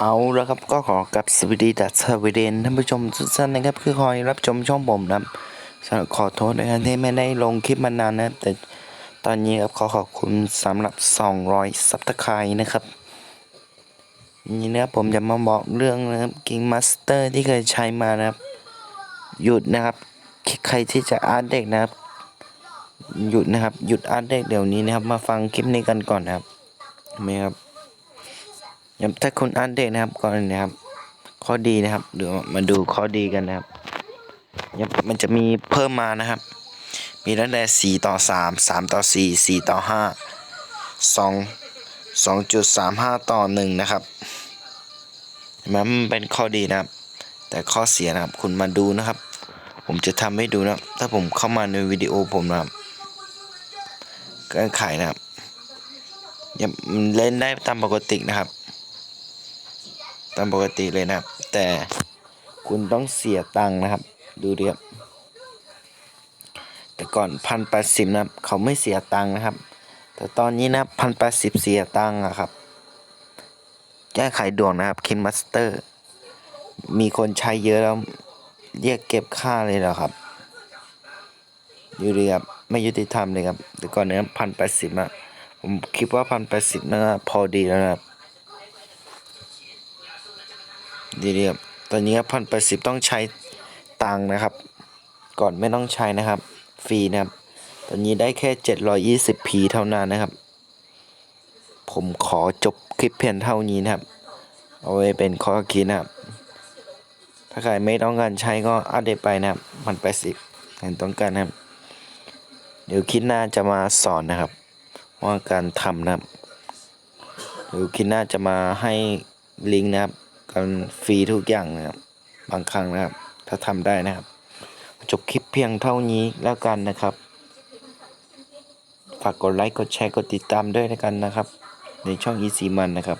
เอาแล้วครับก็ขอกับสวัสดีจากสวีเดนท่านผู้ชมทุกท่านนะครับ คือคอยรับชมช่องผมนะครับขอโทษนะครับที่ไม่ได้ลงคลิปมานานนะครับ แต่ตอนนี้ครับขอขอบคุณสำหรับ 200ซับตะไคร้นะครับนี่นะครับผมจะมาบอกเรื่องนะครับกิงมาสเตอร์ที่เคยใช้มานะครับ หยุดนะครับใครที่จะอาร์ตเด็กนะครับ หยุดนะครับหยุดอาร์ตเด็กเดี๋ยวนี้นะครับ มาฟังคลิปนี้กันก่อนนะครับไหมครับ ครับถ้าคุณอ่านเด็กนะครับก่อนนะครับ ข้อดีนะครับเดี๋ยวมาดูข้อดีกันนะครับครับมันจะมีเพิ่มมานะครับ มีตั้งแต่สี่ต่อสามสามต่อสี่สี่ต่อห้าสองสองจุดสามห้าต่อหนึ่งนะครับมันเป็นข้อดีนะครับ แต่ข้อเสียนะครับคุณมาดูนะครับ ผมจะทำให้ดูนะถ้าผมเข้ามาในวิดีโอผมนะครับก็ขายนะครับยังเล่นได้ตามปกตินะครับ ตามปกติเลยนะครับ แต่คุณต้องเสียตังค์นะครับ ดูดิครับแต่ก่อนพันแปดสิบนะครับ เขาไม่เสียตังค์นะครับ แต่ตอนนี้นะพันแปดสิบเสียตังค์อะครับ แก้ไขด่วนนะครับคินมาสเตอร์ มีคนใช้เยอะแล้วเรียกเก็บค่าเลยเหรอครับดูดิครับไม่ยุติธรรมเลยครับแต่ก่อนเนี้ยพันแปดสิบอะผมคิดว่าพันแปดสิบน่าพอดีแล้วนะครับ ดีเรียบตอนนี้พันแปดสิบต้องใช้ตังนะครับ ก่อนไม่ต้องใช้นะครับ ฟรีนะครับ ตอนนี้ได้แค่เจ็ดร้อยี่สิบพีเท่านั้นนะครับ ผมขอจบคลิปเพียงเท่านี้นะครับ เอาไว้เป็นข้อคิดนะครับ ถ้าใครไม่ต้องการใช้ก็อัปเดตไปนะครับพันแปดสิบใครต้องการนะครับ เดี๋ยวคลิดหน้าจะมาสอนนะครับ ว่าการทำนะครับ เดี๋ยวคลิดหน้าจะมาให้ลิงก์นะครับ กันฟรีทุกอย่างนะครับบางครั้งนะครับ ถ้าทำได้นะครับ จบคลิปเพียงเท่านี้แล้วกันนะครับ ฝากกดไลค์กดแชร์กดติดตามด้วยนะกันนะครับ ในช่อง e ีซีมันนะครับ